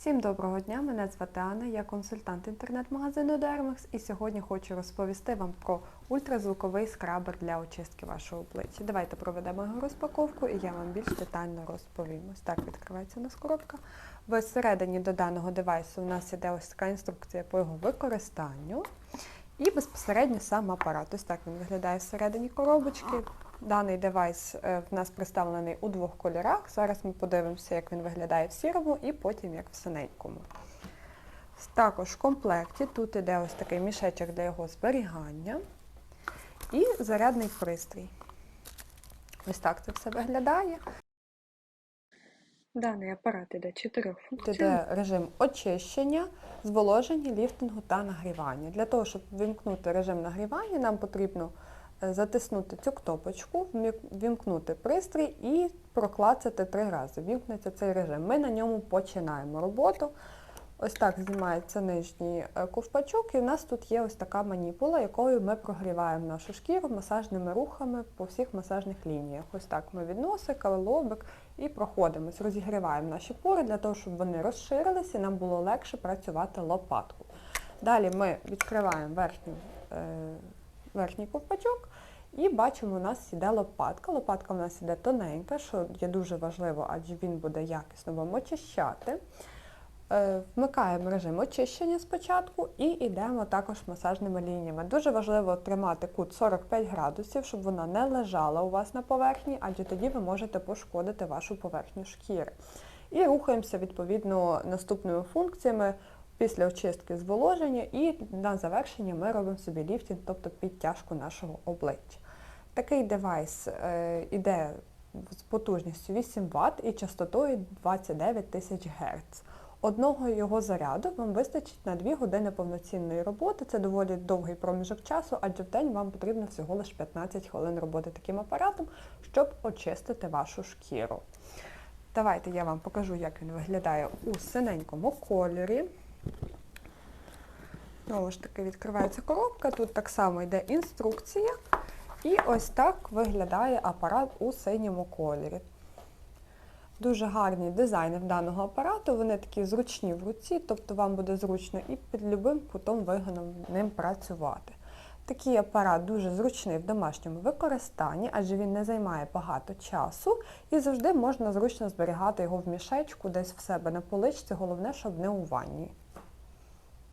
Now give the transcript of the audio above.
Всім доброго дня! Мене звати Анна, я консультант інтернет-магазину Dermax і сьогодні хочу розповісти вам про ультразвуковий скрабер для очистки вашого обличчя. Давайте проведемо його розпаковку і я вам більш детально розповім. Ось так відкривається у нас коробка. Всередині до даного девайсу у нас іде ось така інструкція по його використанню. І безпосередньо сам апарат. Ось так він виглядає всередині коробочки. Даний девайс е, в нас представлений у двох кольорах. Зараз ми подивимося, як він виглядає в сірому і потім як в синенькому. Також в комплекті тут іде ось такий мішечок для його зберігання і зарядний пристрій. Ось так це все виглядає. Даний апарат іде чотирьох функцій. Іде режим очищення, зволоження, ліфтингу та нагрівання. Для того, щоб вимкнути режим нагрівання, нам потрібно затиснути цю кнопочку, вімкнути пристрій і проклацати три рази. Вімкнеться цей режим. Ми на ньому починаємо роботу. Ось так знімається нижній е, ковпачок, і в нас тут є ось така маніпула, якою ми прогріваємо нашу шкіру масажними рухами по всіх масажних лініях. Ось так ми від носика, лобик і проходимось, розігріваємо наші пори для того, щоб вони розширилися і нам було легше працювати лопатку. Далі ми відкриваємо верхній, е, верхній ковпачок і бачимо, у нас іде лопатка. Лопатка у нас іде тоненька, що є дуже важливо, адже він буде якісно вам очищати. Е, Вмикаємо режим очищення спочатку і йдемо також масажними лініями. Дуже важливо тримати кут 45 градусів, щоб вона не лежала у вас на поверхні, адже тоді ви можете пошкодити вашу поверхню шкіри. І рухаємося відповідно наступними функціями після очистки зволоження, і на завершення ми робимо собі ліфтінг, тобто підтяжку нашого обличчя. Такий девайс е, іде з потужністю 8 Вт і частотою 29 тисяч Гц. Одного його заряду вам вистачить на 2 години повноцінної роботи. Це доволі довгий проміжок часу, адже в день вам потрібно всього лише 15 хвилин роботи таким апаратом, щоб очистити вашу шкіру. Давайте я вам покажу, як він виглядає у синенькому кольорі. Знову ж таки, відкривається коробка, тут так само йде інструкція. І ось так виглядає апарат у синьому кольорі. Дуже гарні дизайни в даного апарату, вони такі зручні в руці, тобто вам буде зручно і під любим кутом вигоном ним працювати. Такий апарат дуже зручний в домашньому використанні, адже він не займає багато часу і завжди можна зручно зберігати його в мішечку десь в себе на поличці, головне, щоб не у ванні.